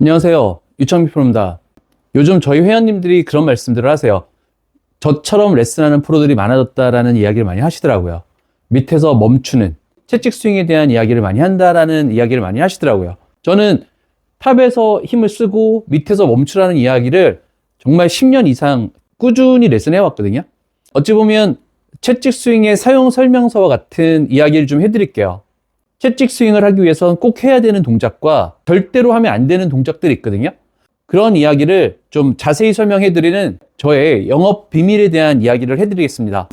안녕하세요. 유창미 프로입니다. 요즘 저희 회원님들이 그런 말씀들을 하세요. 저처럼 레슨하는 프로들이 많아졌다라는 이야기를 많이 하시더라고요. 밑에서 멈추는 채찍 스윙에 대한 이야기를 많이 한다라는 이야기를 많이 하시더라고요. 저는 탑에서 힘을 쓰고 밑에서 멈추라는 이야기를 정말 10년 이상 꾸준히 레슨해 왔거든요. 어찌 보면 채찍 스윙의 사용 설명서와 같은 이야기를 좀 해드릴게요. 채찍 스윙을 하기 위해서는 꼭 해야 되는 동작과 절대로 하면 안 되는 동작들이 있거든요. 그런 이야기를 좀 자세히 설명해드리는 저의 영업 비밀에 대한 이야기를 해드리겠습니다.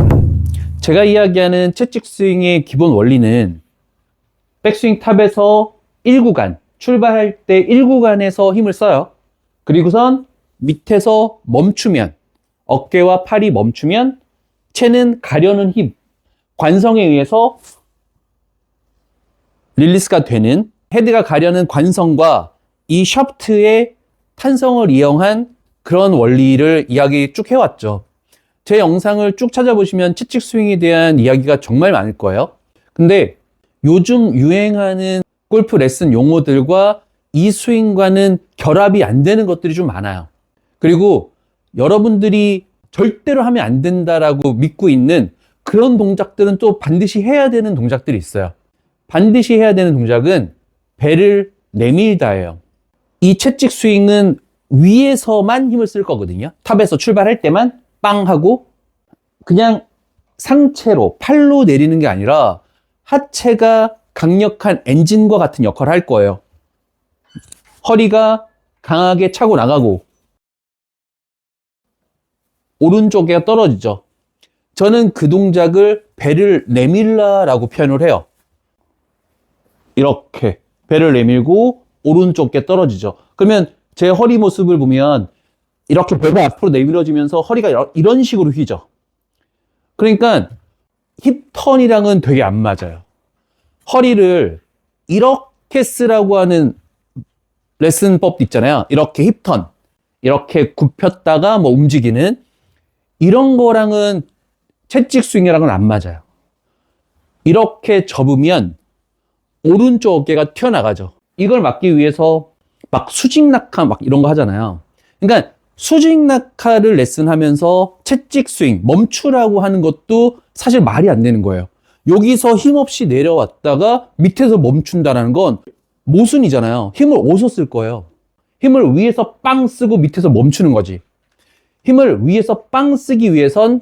제가 이야기하는 채찍 스윙의 기본 원리는 백스윙 탑에서 1구간, 출발할 때 1구간에서 힘을 써요. 그리고선 밑에서 멈추면, 어깨와 팔이 멈추면 채는 가려는 힘, 관성에 의해서 릴리스가 되는 헤드가 가려는 관성과 이 샤프트의 탄성을 이용한 그런 원리를 이야기 쭉 해왔죠. 제 영상을 쭉 찾아보시면 채찍 스윙에 대한 이야기가 정말 많을 거예요. 근데 요즘 유행하는 골프 레슨 용어들과 이 스윙과는 결합이 안 되는 것들이 좀 많아요. 그리고 여러분들이 절대로 하면 안 된다라고 믿고 있는 그런 동작들은 또 반드시 해야 되는 동작들이 있어요. 반드시 해야 되는 동작은 배를 내밀다예요. 이 채찍 스윙은 위에서만 힘을 쓸 거거든요. 탑에서 출발할 때만 빵 하고 그냥 상체로 팔로 내리는 게 아니라 하체가 강력한 엔진과 같은 역할을 할 거예요. 허리가 강하게 차고 나가고 오른쪽에 떨어지죠. 저는 그 동작을 배를 내밀라라고 표현을 해요. 이렇게 배를 내밀고 오른쪽에 떨어지죠. 그러면 제 허리 모습을 보면 이렇게 배가 앞으로 내밀어지면서 허리가 이런 식으로 휘죠. 그러니까 힙턴이랑은 되게 안 맞아요. 허리를 이렇게 쓰라고 하는 레슨법도 있잖아요. 이렇게 힙턴. 이렇게 굽혔다가 뭐 움직이는 이런 거랑은 채찍 스윙이랑은 안 맞아요. 이렇게 접으면 오른쪽 어깨가 튀어나가죠. 이걸 막기 위해서 막 수직 낙하 막 이런 거 하잖아요. 그러니까 수직 낙하를 레슨하면서 채찍 스윙 멈추라고 하는 것도 사실 말이 안 되는 거예요. 여기서 힘없이 내려왔다가 밑에서 멈춘다라는 건 모순이잖아요. 힘을 어디서 쓸 거예요? 힘을 위에서 빵 쓰고 밑에서 멈추는 거지. 힘을 위에서 빵 쓰기 위해선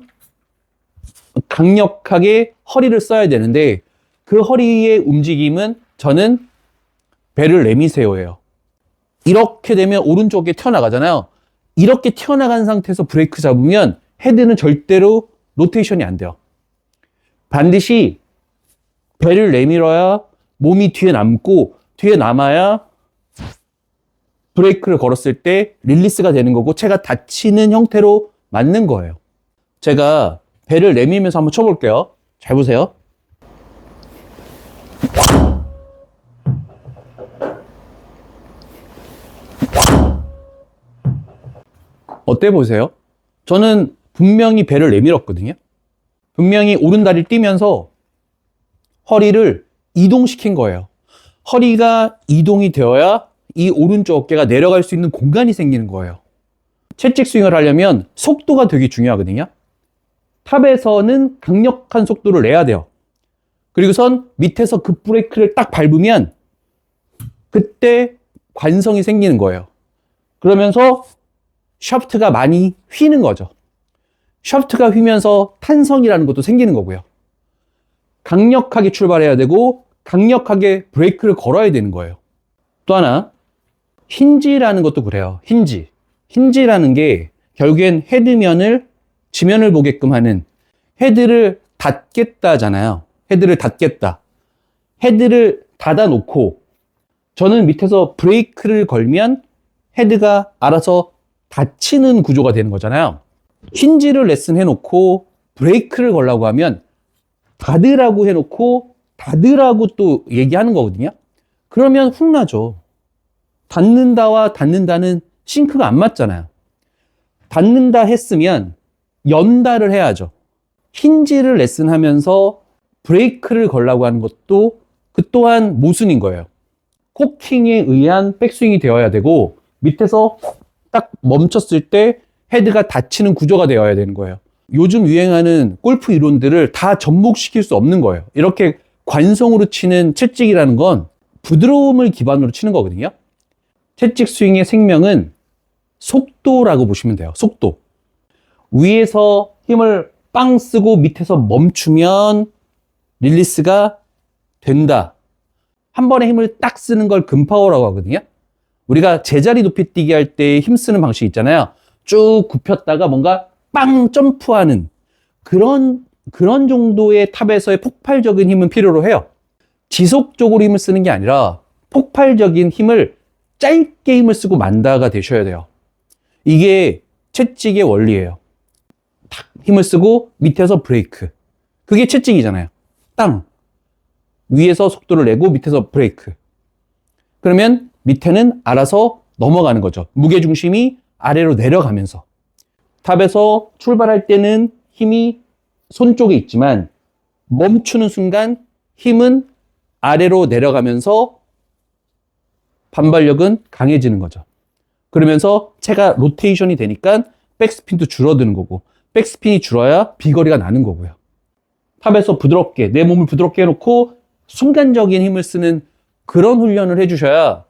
강력하게 허리를 써야 되는데 그 허리의 움직임은 저는 배를 내미세요예요. 이렇게 되면 오른쪽에 튀어나가잖아요. 이렇게 튀어나간 상태에서 브레이크 잡으면 헤드는 절대로 로테이션이 안 돼요. 반드시 배를 내밀어야 몸이 뒤에 남고 뒤에 남아야 브레이크를 걸었을 때 릴리스가 되는 거고 채가 닫히는 형태로 맞는 거예요. 제가 배를 내밀면서 한번 쳐볼게요. 잘 보세요. 어때 보세요? 저는 분명히 배를 내밀었거든요. 분명히 오른다리를 뛰면서 허리를 이동시킨 거예요. 허리가 이동이 되어야 이 오른쪽 어깨가 내려갈 수 있는 공간이 생기는 거예요. 채찍 스윙을 하려면 속도가 되게 중요하거든요. 탑에서는 강력한 속도를 내야 돼요. 그리고선 밑에서 그 브레이크를 딱 밟으면 그때 관성이 생기는 거예요. 그러면서 샤프트가 많이 휘는 거죠. 샤프트가 휘면서 탄성이라는 것도 생기는 거고요. 강력하게 출발해야 되고 강력하게 브레이크를 걸어야 되는 거예요. 또 하나 힌지라는 것도 그래요. 힌지. 힌지라는 게 결국엔 헤드면을 지면을 보게끔 하는 헤드를 닫겠다잖아요. 헤드를 닫겠다. 헤드를 닫아 놓고 저는 밑에서 브레이크를 걸면 헤드가 알아서 닫히는 구조가 되는 거잖아요. 힌지를 레슨 해놓고 브레이크를 걸라고 하면 닫으라고 해놓고 닫으라고 또 얘기하는 거거든요. 그러면 혼나죠. 닫는다와 닫는다는 싱크가 안 맞잖아요. 닫는다 했으면 연다를 해야죠. 힌지를 레슨하면서 브레이크를 걸라고 하는 것도 그 또한 모순인 거예요. 코킹에 의한 백스윙이 되어야 되고 밑에서 딱 멈췄을 때 헤드가 닫히는 구조가 되어야 되는 거예요. 요즘 유행하는 골프 이론들을 다 접목시킬 수 없는 거예요. 이렇게 관성으로 치는 채찍이라는 건 부드러움을 기반으로 치는 거거든요. 채찍 스윙의 생명은 속도라고 보시면 돼요. 속도. 위에서 힘을 빵 쓰고 밑에서 멈추면 릴리스가 된다. 한 번에 힘을 딱 쓰는 걸 금파워라고 하거든요. 우리가 제자리 높이 뛰기 할 때 힘 쓰는 방식 있잖아요. 쭉 굽혔다가 뭔가 빵 점프하는 그런 그런 정도의 탑에서의 폭발적인 힘은 필요로 해요. 지속적으로 힘을 쓰는 게 아니라 폭발적인 힘을 짧게 힘을 쓰고 만다가 되셔야 돼요. 이게 채찍의 원리예요. 탁 힘을 쓰고 밑에서 브레이크. 그게 채찍이잖아요. 땅. 위에서 속도를 내고 밑에서 브레이크. 그러면 밑에는 알아서 넘어가는 거죠. 무게중심이 아래로 내려가면서. 탑에서 출발할 때는 힘이 손 쪽에 있지만 멈추는 순간 힘은 아래로 내려가면서 반발력은 강해지는 거죠. 그러면서 채가 로테이션이 되니까 백스핀도 줄어드는 거고 백스핀이 줄어야 비거리가 나는 거고요. 탑에서 부드럽게 내 몸을 부드럽게 해놓고 순간적인 힘을 쓰는 그런 훈련을 해주셔야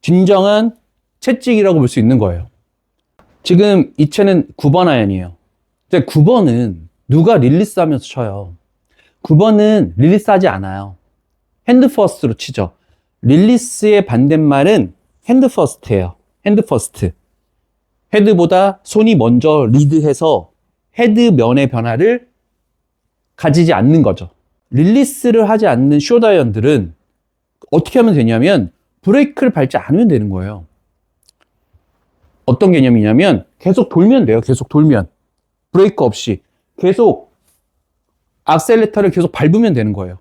진정한 채찍이라고 볼 수 있는 거예요. 지금 이 채는 9번 아이언이에요. 근데 9번은 누가 릴리스 하면서 쳐요. 9번은 릴리스 하지 않아요. 핸드 퍼스트로 치죠. 릴리스의 반대말은 핸드 퍼스트예요. 핸드 퍼스트. 헤드보다 손이 먼저 리드해서 헤드 면의 변화를 가지지 않는 거죠. 릴리스를 하지 않는 쇼다이언들은 어떻게 하면 되냐면 브레이크를 밟지 않으면 되는 거예요. 어떤 개념이냐면 계속 돌면 돼요. 계속 돌면. 브레이크 없이. 계속 악셀레터를 계속 밟으면 되는 거예요.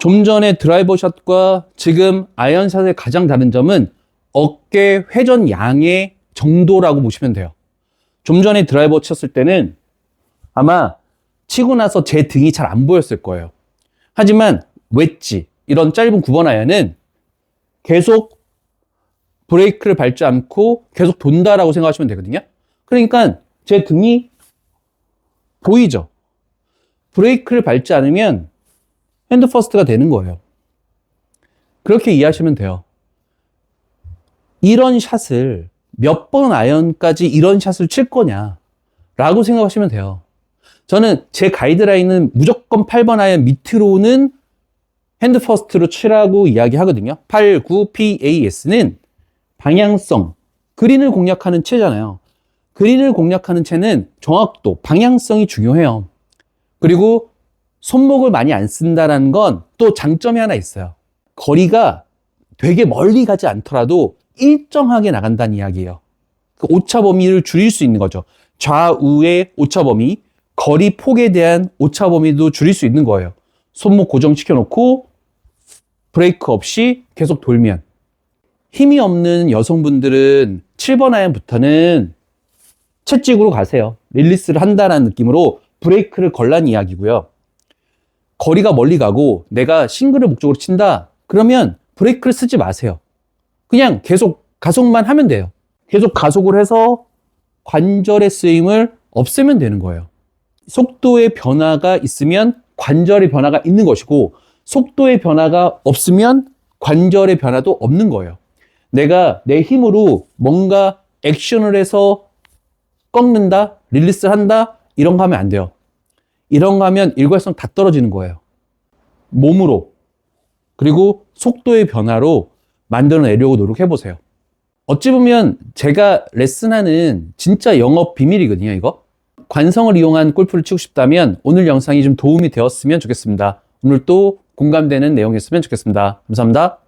좀 전에 드라이버 샷과 지금 아이언샷의 가장 다른 점은 어깨 회전 양의 정도라고 보시면 돼요. 좀 전에 드라이버 쳤을 때는 아마 치고 나서 제 등이 잘 안 보였을 거예요. 하지만 웨지 이런 짧은 9번 아이언은 계속 브레이크를 밟지 않고 계속 돈다라고 생각하시면 되거든요. 그러니까 제 등이 보이죠. 브레이크를 밟지 않으면 핸드 퍼스트가 되는 거예요. 그렇게 이해하시면 돼요. 이런 샷을 몇 번 아이언까지 이런 샷을 칠 거냐 라고 생각하시면 돼요. 저는 제 가이드라인은 무조건 8번 아이언 밑으로는 핸드 퍼스트로 치라고 이야기하거든요. 8, 9, PAS는 방향성, 그린을 공략하는 채잖아요. 그린을 공략하는 채는 정확도, 방향성이 중요해요. 그리고 손목을 많이 안 쓴다는 건 또 장점이 하나 있어요. 거리가 되게 멀리 가지 않더라도 일정하게 나간다는 이야기예요. 그 오차 범위를 줄일 수 있는 거죠. 좌우의 오차 범위, 거리 폭에 대한 오차 범위도 줄일 수 있는 거예요. 손목 고정시켜 놓고 브레이크 없이 계속 돌면 힘이 없는 여성분들은 7번 아이언부터는 채찍으로 가세요. 릴리스를 한다는 느낌으로 브레이크를 걸란 이야기고요. 거리가 멀리 가고 내가 싱글을 목적으로 친다. 그러면 브레이크를 쓰지 마세요. 그냥 계속 가속만 하면 돼요. 계속 가속을 해서 관절의 쓰임을 없애면 되는 거예요. 속도의 변화가 있으면 관절의 변화가 있는 것이고 속도의 변화가 없으면 관절의 변화도 없는 거예요. 내가 내 힘으로 뭔가 액션을 해서 꺾는다, 릴리스 한다, 이런 거 하면 안 돼요. 이런 거 하면 일관성 다 떨어지는 거예요. 몸으로, 그리고 속도의 변화로 만들어내려고 노력해보세요. 어찌 보면 제가 레슨하는 진짜 영업 비밀이거든요, 이거. 관성을 이용한 골프를 치고 싶다면 오늘 영상이 좀 도움이 되었으면 좋겠습니다. 오늘 또 공감되는 내용이었으면 좋겠습니다. 감사합니다.